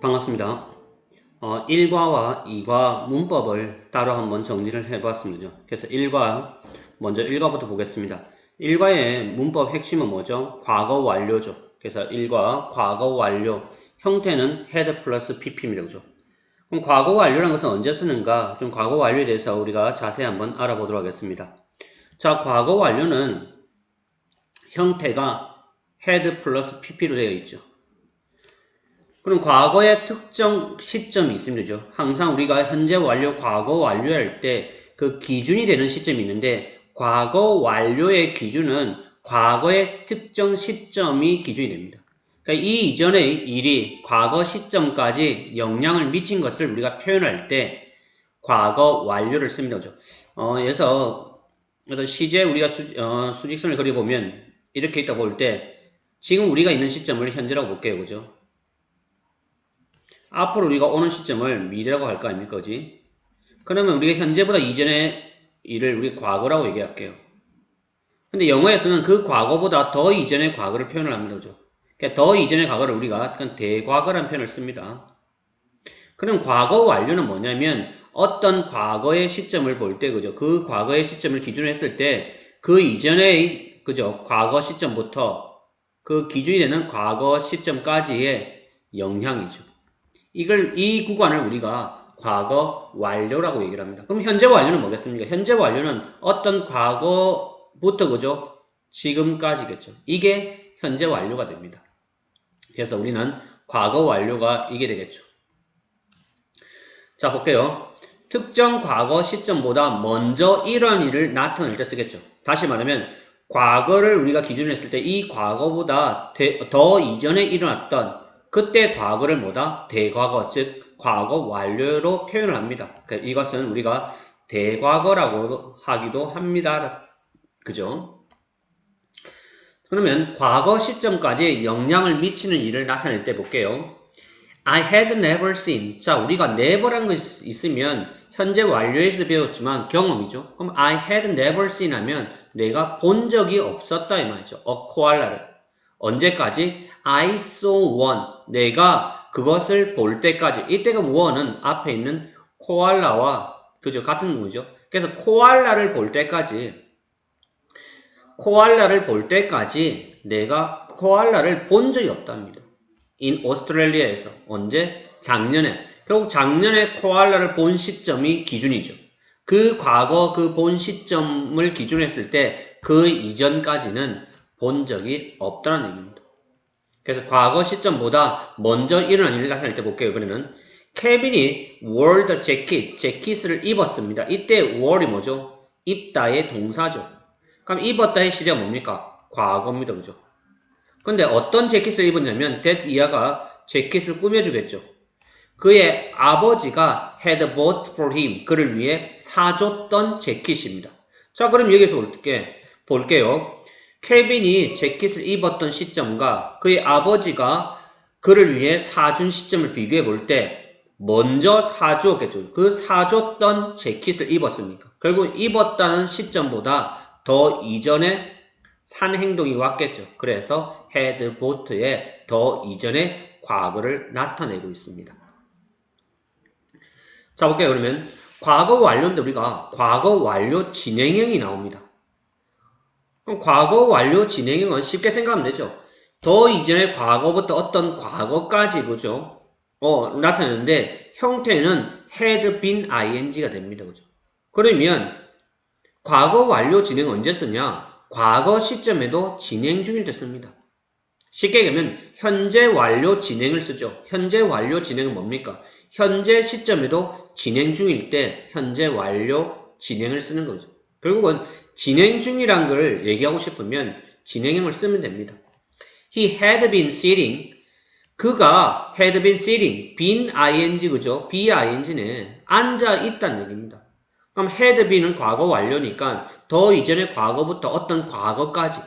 반갑습니다. 어, 1과와 2과 문법을 따로 한번 정리를 해봤습니다. 그래서 1과, 먼저 1과부터 보겠습니다. 1과의 문법 핵심은 뭐죠? 과거 완료죠. 그래서 1과 과거 완료, 형태는 head 플러스 pp입니다. 그죠? 그럼 과거 완료라는 것은 언제 쓰는가? 좀 과거 완료에 대해서 우리가 자세히 한번 알아보도록 하겠습니다. 자, 과거 완료는 형태가 head 플러스 pp로 되어 있죠. 그럼 과거의 특정 시점이 있습니다. 그죠? 항상 우리가 현재 완료, 과거 완료할 때 그 기준이 되는 시점이 있는데 과거 완료의 기준은 과거의 특정 시점이 기준이 됩니다. 그러니까 이 이전의 일이 과거 시점까지 영향을 미친 것을 우리가 표현할 때 과거 완료를 씁니다. 그죠? 어, 그래서 어떤 시제 우리가 수, 어, 수직선을 그려보면 이렇게 있다 볼 때 지금 우리가 있는 시점을 현재라고 볼게요. 그죠? 앞으로 우리가 오는 시점을 미래라고 할 거 아닙니까? 그지? 그러면 우리가 현재보다 이전의 일을 우리 과거라고 얘기할게요. 근데 영어에서는 그 과거보다 더 이전의 과거를 표현을 합니다. 그죠? 그러니까 더 이전의 과거를 우리가 대과거라는 표현을 씁니다. 그럼 과거 완료는 뭐냐면 어떤 과거의 시점을 볼 때, 그죠? 그 과거의 시점을 기준으로 했을 때 그 이전의, 그죠? 과거 시점부터 그 기준이 되는 과거 시점까지의 영향이죠. 이걸 이 구간을 우리가 과거 완료라고 얘기를 합니다. 그럼 현재 완료는 뭐겠습니까? 현재 완료는 어떤 과거부터 그죠? 지금까지겠죠. 이게 현재 완료가 됩니다. 그래서 우리는 과거 완료가 이게 되겠죠. 자, 볼게요. 특정 과거 시점보다 먼저 이러한 일을 나타낼 때 쓰겠죠. 다시 말하면 과거를 우리가 기준으로 했을 때 이 과거보다 더 이전에 일어났던 그때 과거를 뭐다? 대과거, 즉 과거 완료로 표현을 합니다. 그러니까 이것은 우리가 대과거라고 하기도 합니다. 그죠? 그러면 과거 시점까지 영향을 미치는 일을 나타낼 때 볼게요. I had never seen. 자, 우리가 never란 것이 있으면 현재 완료에서도 배웠지만 경험이죠. 그럼 I had never seen 하면 내가 본 적이 없었다 이 말이죠. a koala를. 언제까지? I saw one. 내가 그것을 볼 때까지. 이때가 one은 앞에 있는 코알라와 그죠 같은 거죠. 그래서 코알라를 볼 때까지 코알라를 볼 때까지 내가 코알라를 본 적이 없답니다. in 오스트레일리아에서 언제? 작년에. 결국 작년에 코알라를 본 시점이 기준이죠. 그 과거 그 본 시점을 기준했을 때 그 이전까지는 본 적이 없다는 얘기입니다. 그래서 과거 시점보다 먼저 일어난 일을 나타낼 때 볼게요. 그러면 케빈이 the jacket, 재킷을 입었습니다. 이때 were이 뭐죠? 입다의 동사죠. 그럼 입었다의 시제가 뭡니까? 과거입니다. 그죠? 근데 어떤 재킷을 입었냐면 that 이하가 재킷을 꾸며주겠죠. 그의 아버지가 had bought for him, 그를 위해 사줬던 재킷입니다. 자, 그럼 여기서 볼게, 볼게요. 케빈이 재킷을 입었던 시점과 그의 아버지가 그를 위해 사준 시점을 비교해 볼 때 먼저 사줬겠죠. 그 사줬던 재킷을 입었습니까? 결국 입었다는 시점보다 더 이전에 산 행동이 왔겠죠. 그래서 bought의 더 이전의 과거를 나타내고 있습니다. 자 볼게요. 그러면 과거 완료인데 우리가 과거 완료 진행형이 나옵니다. 그럼 과거 완료 진행형은 쉽게 생각하면 되죠. 더 이전의 과거부터 어떤 과거까지 그죠? 어, 나타내는데 형태는 had been ing가 됩니다. 그죠? 그러면 과거 완료 진행 언제 쓰냐? 과거 시점에도 진행 중일 때 씁니다. 쉽게 얘기하면 현재 완료 진행을 쓰죠. 현재 완료 진행은 뭡니까? 현재 시점에도 진행 중일 때 현재 완료 진행을 쓰는 거죠. 결국은 진행 중이란 걸 얘기하고 싶으면 진행형을 쓰면 됩니다. He had been sitting. 그가 had been sitting. been ing 그죠? be ing네. 앉아 있다는 얘기입니다. 그럼 had been은 과거 완료니까 더 이전의 과거부터 어떤 과거까지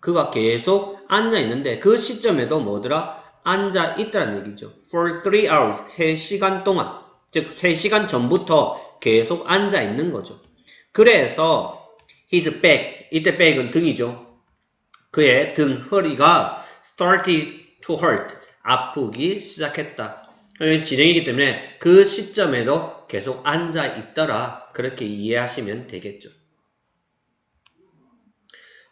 그가 계속 앉아 있는데 그 시점에도 뭐더라? 앉아 있다는 얘기죠. For three hours. 3시간 동안. 즉 3시간 전부터 계속 앉아 있는 거죠. 그래서 his back, 이때 back은 등이죠. 그의 등, 허리가 started to hurt, 아프기 시작했다. 진행이기 때문에 그 시점에도 계속 앉아 있더라. 그렇게 이해하시면 되겠죠.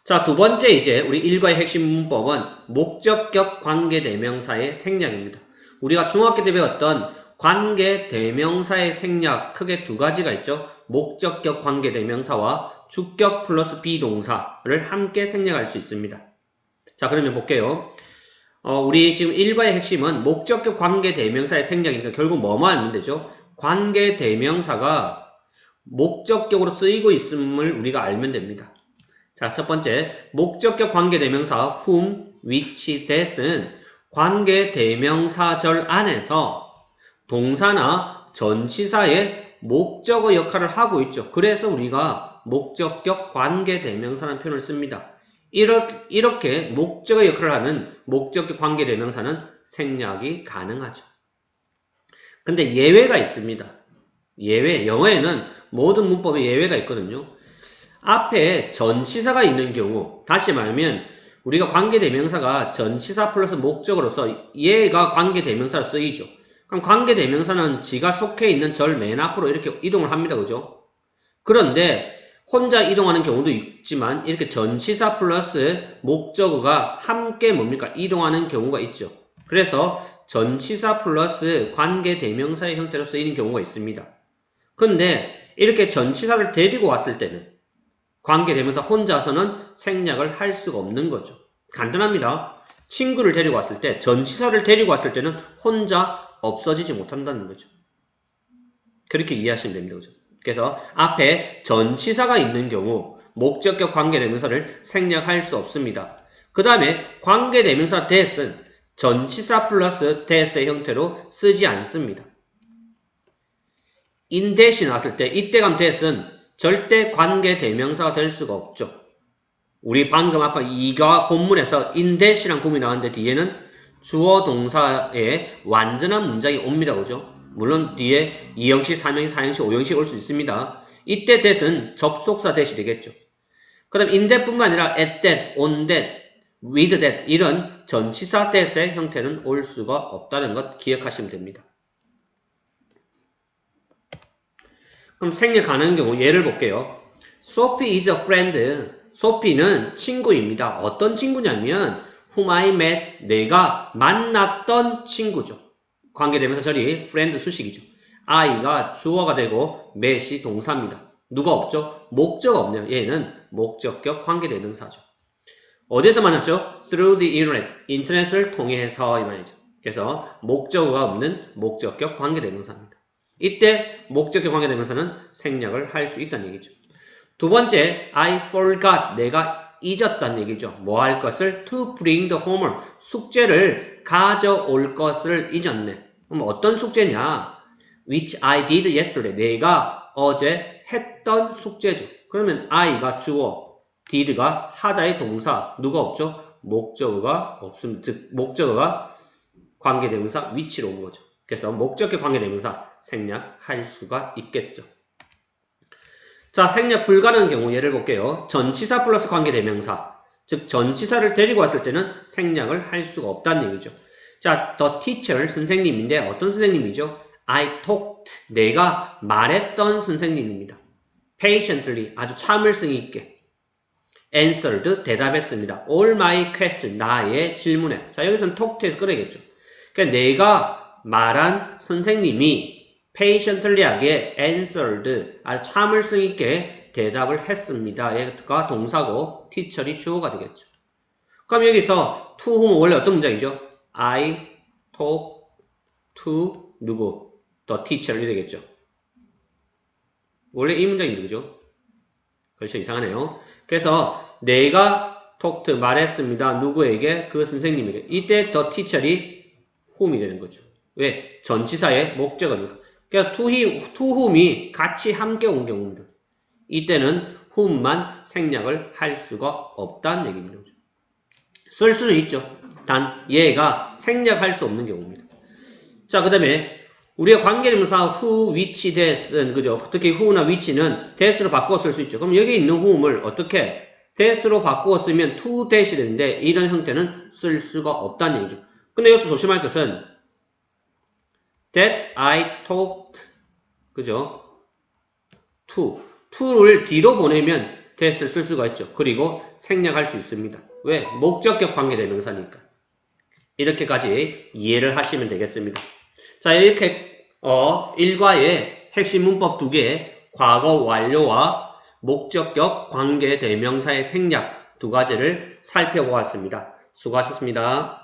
자, 두 번째 이제 우리 일과의 핵심 문법은 목적격 관계대명사의 생략입니다. 우리가 중학교 때 배웠던 관계대명사의 생략 크게 두 가지가 있죠. 목적격 관계대명사와 주격 플러스 비동사를 함께 생략할 수 있습니다. 자, 그러면 볼게요. 어, 우리 지금 일과의 핵심은 목적격 관계대명사의 생략이니까 결국 뭐만 하면 되죠? 관계대명사가 목적격으로 쓰이고 있음을 우리가 알면 됩니다. 자, 첫 번째, 목적격 관계대명사 whom, which, that은 관계대명사절 안에서 동사나 전치사의 목적어 역할을 하고 있죠. 그래서 우리가 목적격 관계대명사라는 표현을 씁니다. 이렇게, 이렇게 목적어 역할을 하는 목적격 관계대명사는 생략이 가능하죠. 근데 예외가 있습니다. 예외, 영어에는 모든 문법에 예외가 있거든요. 앞에 전치사가 있는 경우, 다시 말하면 우리가 관계대명사가 전치사 플러스 목적으로서 얘가 관계대명사로 쓰이죠. 그럼 관계대명사는 지가 속해 있는 절 맨 앞으로 이렇게 이동을 합니다. 그죠? 그런데 혼자 이동하는 경우도 있지만 이렇게 전치사 플러스 목적어가 함께 뭡니까? 이동하는 경우가 있죠. 그래서 전치사 플러스 관계 대명사의 형태로 쓰이는 경우가 있습니다. 근데 이렇게 전치사를 데리고 왔을 때는 관계 대명사 혼자서는 생략을 할 수가 없는 거죠. 간단합니다. 친구를 데리고 왔을 때, 전치사를 데리고 왔을 때는 혼자 없어지지 못한다는 거죠. 그렇게 이해하시면 됩니다. 그죠? 그래서 앞에 전치사가 있는 경우 목적격 관계대명사를 생략할 수 없습니다. 그 다음에 관계대명사 that은 전치사 플러스 that의 형태로 쓰지 않습니다. that이 나왔을 때 이때 감 that은 절대 관계대명사가 될 수가 없죠. 우리 방금 아까 이가 본문에서 in that이란 구문이 나왔는데 뒤에는 주어 동사의 완전한 문장이 옵니다. 그죠? 물론 뒤에 2형식, 3형식, 4형식, 5형식 올 수 있습니다. 이때 that은 접속사 that이 되겠죠. 그 다음 in that뿐만 아니라 at that, on that, with that 이런 전치사 that의 형태는 올 수가 없다는 것 기억하시면 됩니다. 그럼 생략 가능한 경우 예를 볼게요. Sophie is a friend. 소피는 친구입니다. 어떤 친구냐면 whom I met 내가 만났던 친구죠. 관계되면서 저리 friend 수식이죠. I가 주어가 되고 met이 동사입니다. 누가 없죠? 목적 없네요. 얘는 목적격 관계대명사죠. 어디서 만났죠? Through the internet. 인터넷을 통해서 이 말이죠. 그래서 목적어가 없는 목적격 관계대명사입니다. 이때 목적격 관계대명사는 생략을 할 수 있다는 얘기죠. 두 번째, I forgot. 내가 잊었다는 얘기죠. 뭐 할 것을? To bring the homework. 숙제를 가져올 것을 잊었네. 그럼 어떤 숙제냐? Which I did yesterday. 내가 어제 했던 숙제죠. 그러면 I가 주어, did가 하다의 동사. 누가 없죠? 목적어가 없음. 즉, 목적어가 관계대명사 위치로 온 거죠. 그래서 목적격 관계대명사 생략할 수가 있겠죠. 자, 생략 불가능한 경우 예를 볼게요. 전치사 플러스 관계대명사. 즉, 전치사를 데리고 왔을 때는 생략을 할 수가 없다는 얘기죠. 자, the teacher, 선생님인데 어떤 선생님이죠? I talked, 내가 말했던 선생님입니다. patiently, 아주 참을성 있게. answered, 대답했습니다. all my questions, 나의 질문에. 자, 여기서는 talked에서 끌어야겠죠. 그러니까 내가 말한 선생님이 patiently하게 answered, 아주 참을성 있게 대답을 했습니다. 얘가 동사고 teacher이 주어가 되겠죠. 그럼 여기서 to whom 원래 어떤 문장이죠? I talk to 누구? the teacher이 되겠죠. 원래 이 문장입니다. 그죠? 그렇죠. 이상하네요. 그래서 내가 talked 말했습니다. 누구에게? 그 선생님에게. 이때 the teacher이 whom이 되는 거죠. 왜? 전치사의 목적어니까. 그러니까 to, he, to whom이 같이 함께 온 경우입니다. 이때는 whom만 생략을 할 수가 없다는 얘기입니다. 쓸 수는 있죠. 단 얘가 생략할 수 없는 경우입니다. 자, 그 다음에 우리가 관계대명사 who, which, that은 그죠? 특히 who나 which는 that으로 바꾸어 쓸수 있죠. 그럼 여기 있는 whom을 어떻게 that으로 바꾸어 쓰면 to that이 되는데 이런 형태는 쓸 수가 없다는 얘기죠. 근데 여기서 조심할 것은 That I talked. 그죠? to. to를 뒤로 보내면 that을 쓸 수가 있죠. 그리고 생략할 수 있습니다. 왜? 목적격 관계대명사니까. 이렇게까지 이해를 하시면 되겠습니다. 자, 이렇게 어, 일과의 핵심 문법 두 개, 과거 완료와 목적격 관계 대명사의 생략 두 가지를 살펴보았습니다. 수고하셨습니다.